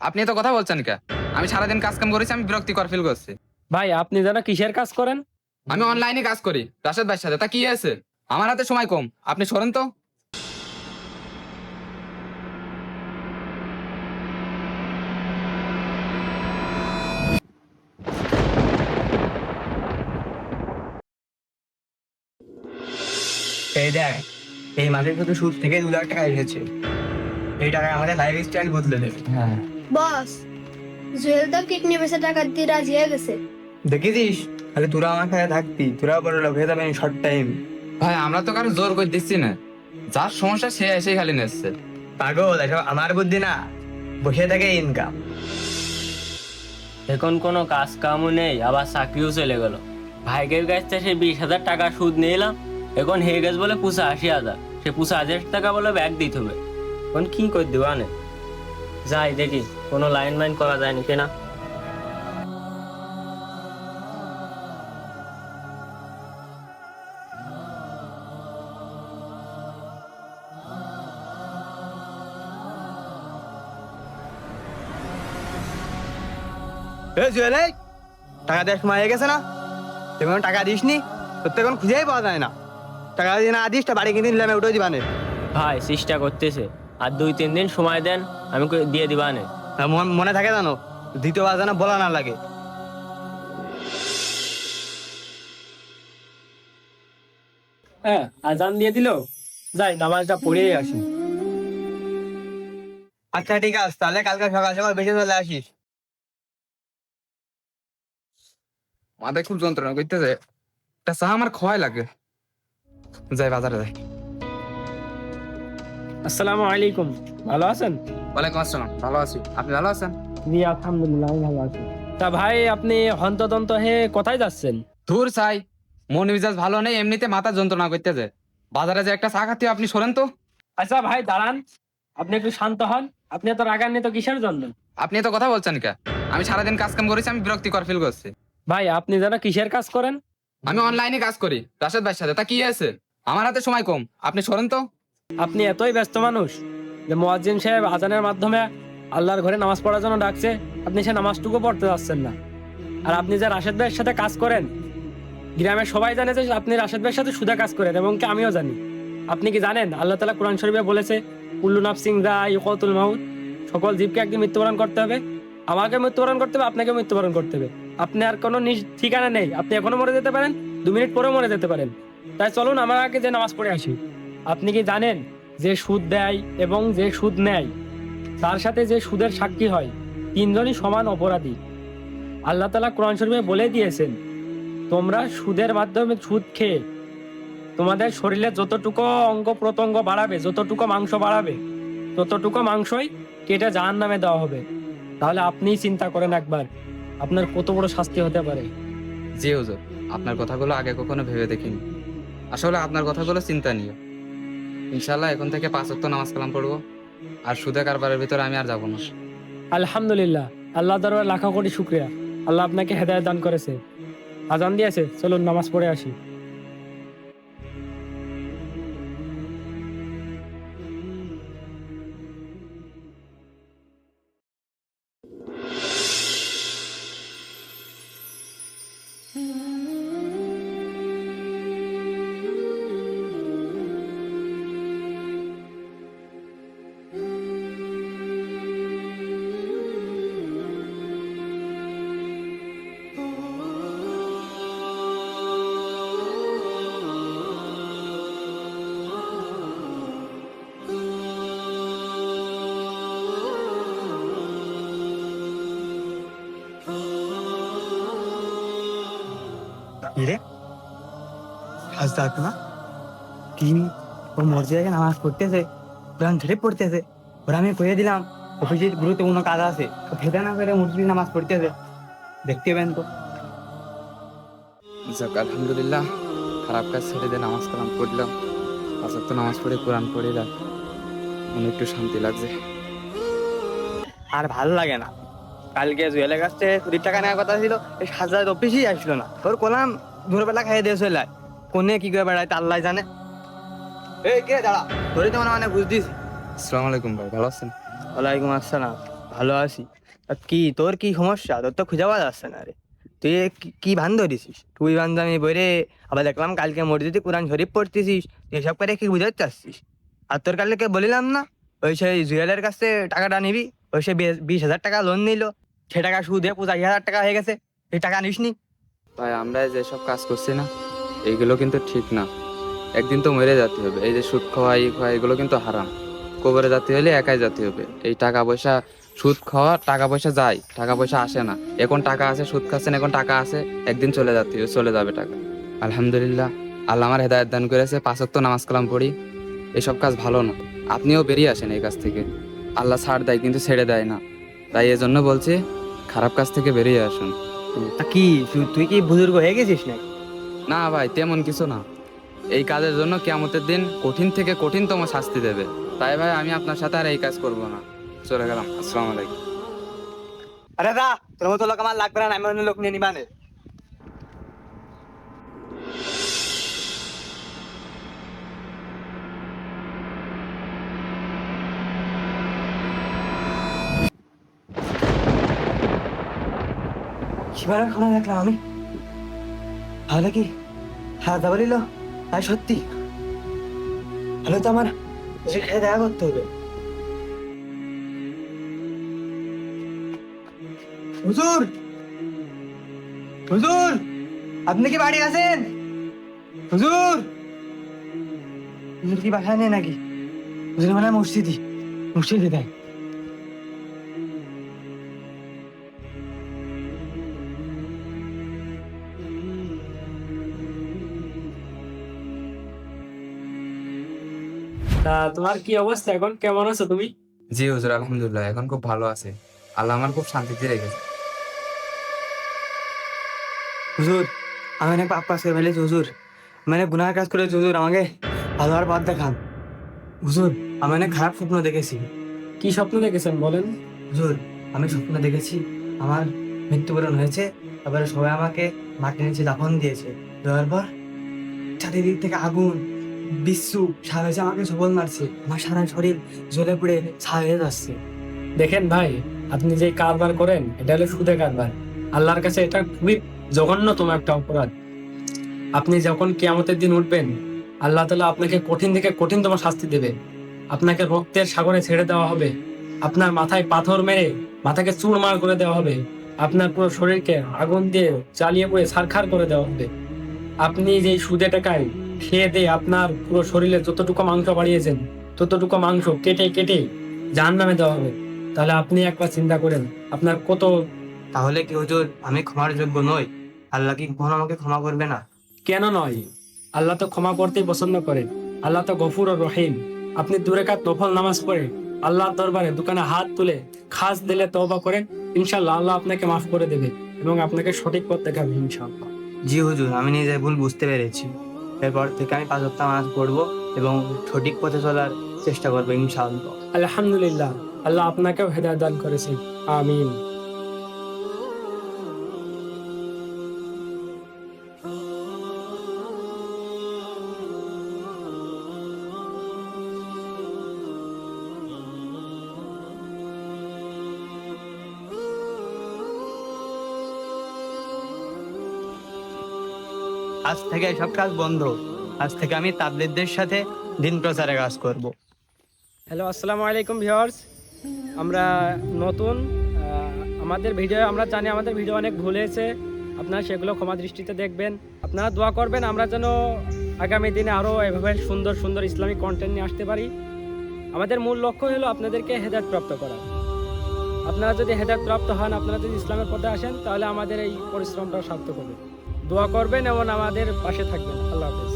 আপনি তো কথা বলছেন কে? আমি সারাদিন কাজ কাম করেছি আমি বিরক্তিকর ফিল করছি। ভাই আপনি যেন কিসের কাজ করেন? আমি অনলাইনে কাজ করি রাশেদ ভাইয়ের সাথে। তা কি আছে আমার হাতে সময় কম। আপনি সরেন তো। এই দেখ এই মাসে শুধু সুদ থেকে দু লাখ টাকা এসেছে। এই টাকায় আমাদের লাইফ স্টাইল বদলে দেবে। হ্যাঁ। বস জুয়েল তো কিডনি বেচে টাকা দিয়ে রাজি হয়ে গেছে। দেখেছিস? তাহলে তোরা আমার কাছে থাকতি তোরা বড় লোক হয়ে যাবে শর্ট টাইম ভাই আমরা তো কারও জোর করে দিচ্ছি না। যার সমস্যা সে এসেই খালি নিচ্ছে। পাগল এসব আমার বুদ্ধি না। বসে থাকে ইনকাম এখন কোনো কাজ কামও নেই আবার চাকরিও চলে গেল। ভাইগের কাছ থেকে সে বিশ হাজার টাকা সুদ নিলাম। এখন হয়ে গেছে বলে পুষা আশি হাজার। সে পুষা হাজার টাকা বলে ব্যাগ দিতে হবে। এখন কি করে দেবো আনে? যাই দেখি। কোনো লাইন মাইন করা যায় নাকি না টাকা দেওয়ার সময় হয়ে গেছে না? তুই কোনো টাকা দিস নি তোর তো এখন খুঁজেই পাওয়া যায় না। টাকা যদি না দিস তা বাড়ি কিনে নিলাম ওটাই দিবানে। ভাই চেষ্টা করতেছে। আর দুই তিন দিন সময় দেন আমি দিয়ে দিবা আনে। মনে থাকে জানো দ্বিতীয়বার যেন বলা না লাগে। হ্যাঁ আজান দিয়ে দিল? যাই নামাজটা পড়েই আসি। আচ্ছা ঠিক আছে তাহলে কালকে সকাল সকাল বেশি চলে আসিস। মাথায় খুব যন্ত্রণা করতেছে। একটা চা আমার খোয়াই লাগে। যাই বাজারে যাই। আসসালামু আলাইকুম। ভালো আছেন? ওয়ালাইকুম আসসালাম। ভালো আছি। আপনি ভালো আছেন? জি আলহামদুলিল্লাহ আমি ভালো আছি। তা ভাই আপনি হন্তদন্ত হে কোথায় যাচ্ছেন? ধুর মন মেজাজ ভালো নেই এমনিতে মাথা যন্ত্রণা করতেছে। বাজারে যে একটা চা খাতে আপনি সরেন তো। আচ্ছা ভাই দাঁড়ান। আপনি একটু শান্ত হন। আপনি এত রাগান্বিত কিসের জন্য? আপনি তো কথা বলছেন কে? আমি সারাদিন কাজ কাম করেছি আমি বিরক্তিকর ফিল করছি। ভাই আপনি যেন কিসের কাজ করেন? আমি অনলাইনে কাজ করি রাশেদ ভাইয়ের সাথে। তা কি আছে আমার হাতে সময় কম আপনি সরেন তো। আপনি এতই ব্যস্ত মানুষ যে মোয়াজ্জিন সাহেব আজানের মাধ্যমে আল্লাহর ঘরে নামাজ পড়ার জন্য ডাকছে, আপনি সে নামাজটুকু পড়তে যাচ্ছেন না। আর আপনি যে রাশেদ ভাইয়ের সাথে কাজ করেন, গ্রামের সবাই জানে যে আপনি রাশেদ ভাইয়ের সাথে সুদা কাজ করেন এবং কি আমিও জানি। আপনি কি জানেন? আল্লাহ তালা কোরআন শরীফে বলেছে উল্লু নাফ সিং দা ইকতুল মাউত। সকল জীবকে একদিন মৃত্যুবরণ করতে হবে। আমাকে মৃত্যুবরণ করতে হবে, আপনাকে মৃত্যুবরণ করতে হবে। আপনি আর কোনো ঠিকানা নেই। আপনি এখনও মরে যেতে পারেন, দু মিনিট পরেও মরে যেতে পারেন। তাই চলুন আমার আগে যে নামাজ পড়ে আসি। আপনি কি জানেন যে সুদ দেয় এবং যে সুদ নেয়, তার সাথে যে সুদের সাক্ষী হয়, তিনজনই সমান অপরাধী। আল্লাহ তালা কোরআন শরীফে বলে দিয়েছেন, তোমরা সুদের মাধ্যমে সুদ খেয়ে তোমাদের শরীরে যতটুকু অঙ্গ প্রত্যঙ্গ বাড়াবে, যতটুকু মাংস বাড়াবে, ততটুকু মাংসই কেটে জাহান নামে দেওয়া হবে। তাহলে আপনিই চিন্তা করেন একবার, আপনার কত বড় শাস্তি হতে পারে? জি হুজুর, আপনার কথাগুলো আগে কখনো ভেবে দেখিনি। আসলে আপনার কথাগুলো চিন্তা নিও ইনশাল্লাহ এখন থেকে পাঁচ ওয়াক্ত নামাজ কালাম পড়ব। আর সুদে কারবারের ভিতরে আমি আর যাব না। আলহামদুলিল্লাহ, আল্লাহ দরবার লাখো কোটি শুক্রিয়া। আল্লাহ আপনাকে হেদায়ত দান করেছে। আজান দিয়েছে, চলুন নামাজ পড়ে আসি। কি রে হাজদার না কি ওর মসজিদে নামাজ পড়তেছে কোরআন ধরে পড়তেছে। ওরা আমি কয়ে দিলাম অফিসের গুরুত্বপূর্ণ কাজ আছে ভেদা না করে মসজিদে নামাজ পড়তেছে। দেখতে পেন তো। যাক আলহামদুলিল্লাহ খারাপ কাজ ছেড়ে দিয়ে নামাজ কালাম পড়লাম। পাঁচ ওয়াক্ত নামাজ পড়ে কোরআন পড়ে রাখ মনে একটু শান্তি লাগছে। আর ভালো লাগে না। কালকে জুয়েলের কাছ কুড়ি টাকা নেওয়ার কথা ছিল এই হাজার অফিসেই আসলো না। তোর কোলাম দুপুরবেলা খাইয়ে দিয়ে চলে কোনে কি করে বেড়ায় তা আল্লাহ জানে। এই কে দাঁড়া? তোরই তো মনে মানে বুঝদিস আসসালামু আলাইকুম ভাই ভালো আছেন? ওয়ালাইকুম আসসালাম ভালো আছি। তা কি তোর কি সমস্যা? তোর তো খুঁজে পাওয়া যাচ্ছে না রে। তুই কি- ভান ধরেছিস? তুই ভান বান্ধবী বইরে আবার দেখলাম কালকে মসজিদে কোরআন শরীফ পড়তেছিস এসব করে কি বুঝাতে চাচ্ছিস আর তোর কালকে বলিলাম না ওই সেই জুয়েলের কাছে টাকাটা নিবি ওই সে বিশ হাজার টাকা লোন নিল। সে টাকা সুদে পঁচাশি হাজার টাকা হয়ে গেছে, এই টাকা নিস নি ভাই, আমরা যেসব কাজ করছি না, এইগুলো কিন্তু ঠিক না। একদিন তো মরে যেতে হবে, এই যে সুদ খাওয়া এই খাওয়া, এগুলো কিন্তু হারাম। কবরে যেতে হলে একাই যেতে হবে। এই টাকা পয়সা, সুদ খাওয়া, টাকা পয়সা যায় টাকা পয়সা আসে না। এখন টাকা আছে, সুদ খাচ্ছেন, এখন টাকা আছে, একদিন চলে যাতে চলে যাবে টাকা। আলহামদুলিল্লাহ, আল্লাহ আমার হেদায়ত দান করেছে পাঁচক তো নামাজ কালাম পড়ি। এসব কাজ ভালো না। আপনিও বেরিয়ে আসেন এই কাজ থেকে। আল্লাহ ছাড় দেয়, কিন্তু ছেড়ে দেয় না। তাই এজন্য বলছি খারাপ কাজ থেকে বেরিয়ে আসুন। তা কি তুই- তুই কি বুজুর্গ হয়ে গেছিস নাকি? না ভাই তেমন কিছু না। এই কাজের জন্য কেয়ামতের দিন কঠিন থেকে কঠিনতম শাস্তি দেবে। তাই ভাই আমি আপনার সাথে আর এই কাজ করব না। চলে গেলাম। আসসালামু আলাইকুম। আরে দা তোর মতো লোক আমার লাগবে না আমি অন্য লোক নিয়ে নিবানে। শিবার খানা দেখলাম আমি। তাহলে কি? হ্যাঁ যা বলিল তাই সত্যি। তাহলে তো আমার। খেয়ে দেখা করতে হবে। হুজুর! হুজুর! আপনি কি বাড়ি আছেন? হুজুর! হুজুর কি বাসায় নেই নাকি? হুজুর মানে মসজিদি মসজিদে দেয় তা তোমার কি অবস্থা এখন? কেমন আছো তুমি? জি হুজুর আলহামদুলিল্লাহ। এখন খুব ভালো আছে। আল্লাহ আমার খুব শান্তিতে রেখেছে। হুজুর আমি অনেক পাপ কাজ করে ফেলেছি হুজুর। অনেক গুনার কাজ করেছি হুজুর। আমাকে ভালো আর বাদ দেখান। হুজুর আমি অনেক খারাপ স্বপ্ন দেখেছি। কি স্বপ্ন দেখেছেন বলেন? হুজুর আমি স্বপ্ন দেখেছি আমার মৃত্যুবরণ হয়েছে তারপরে সবাই আমাকে মাটির নিচে দাফন দিয়েছে। দেওয়ার পর চারিদিক থেকে আগুন সারা হয়েছে আমাকে সবল মারছে। আমার সারা শরীর জ্বলে পুড়ে ছা হয়ে যাচ্ছে। দেখেন ভাই, আপনি যে কারবার করেন, এটা হলো সুদে কারবার। আল্লাহর কাছে এটা খুবই জঘন্যতম একটা অপরাধ। আপনি যখন কেয়ামতের দিন উঠবেন, আল্লাহ তালা আপনাকে কঠিন থেকে কঠিনতম শাস্তি দেবে। আপনাকে রক্তের সাগরে ছেড়ে দেওয়া হবে। আপনার মাথায় পাথর মেরে মাথাকে চুরমার করে দেওয়া হবে। আপনার পুরো শরীরকে আগুন দিয়ে জ্বালিয়ে পুড়ে সারখার করে দেওয়া হবে। আপনি যে সুদে টাকায় খেয়ে দিয়ে আপনার পুরো শরীরে যতটুকু মাংস বাড়িয়েছেন ততটুকু মাংস কেটে কেটে জাহান নামে দেওয়া হবে। তাহলে আপনি একবার চিন্তা করেন আপনার কত তাহলে কি হুজুর আমি ক্ষমার যোগ্য নই? আল্লাহ কি কখনো আমাকে ক্ষমা করবে না? কেন নয়? আল্লাহ তো ক্ষমা করতেই পছন্দ করে আল্লাহ তো গফুর ও রহিম। আপনি দূরে কাত নফল নামাজ পড়ে আল্লাহর দরবারে দোকানে হাত তুলে খাস দিলে তওবা করেন ইনশাল্লাহ আল্লাহ আপনাকে মাফ করে দেবে এবং আপনাকে সঠিক পথ দেখাবে ইনশাল্লাহ জি হুজুর আমি নিজে ভুল বুঝতে পেরেছি। এরপর থেকে আমি পাঁচ সপ্তাহ নামাজ পড়ব এবং সঠিক পথে চলার চেষ্টা করব ইনশাআল্লাহ। আলহামদুলিল্লাহ। আল্লাহ আপনাকেও হেদায় দান করেছেন। আমিন। আজ থেকে সব কাজ বন্ধ। আজ থেকে আমি তাবলিদদের সাথে দিন প্রচারে কাজ করব। হ্যালো আসসালামু আলাইকুম ভিউয়ার্স। আমরা নতুন আমাদের ভিডিও, আমরা জানি আমাদের ভিডিও অনেক ভুল হয়েছে। আপনারা সেগুলো ক্ষমা দৃষ্টিতে দেখবেন। আপনারা দোয়া করবেন, আমরা যেন আগামী দিনে আরও এভাবে সুন্দর সুন্দর ইসলামিক কন্টেন্ট নিয়ে আসতে পারি। আমাদের মূল লক্ষ্য হলো আপনাদেরকে হেদায়ত প্রাপ্ত করা। আপনারা যদি হেদায়ত প্রাপ্ত হন, আপনারা যদি ইসলামের পথে আসেন, তাহলে আমাদের এই পরিশ্রমটা সার্থক হবে। দোয়া করবেন এবং আমাদের পাশে থাকবেন। আল্লাহ হাফেজ।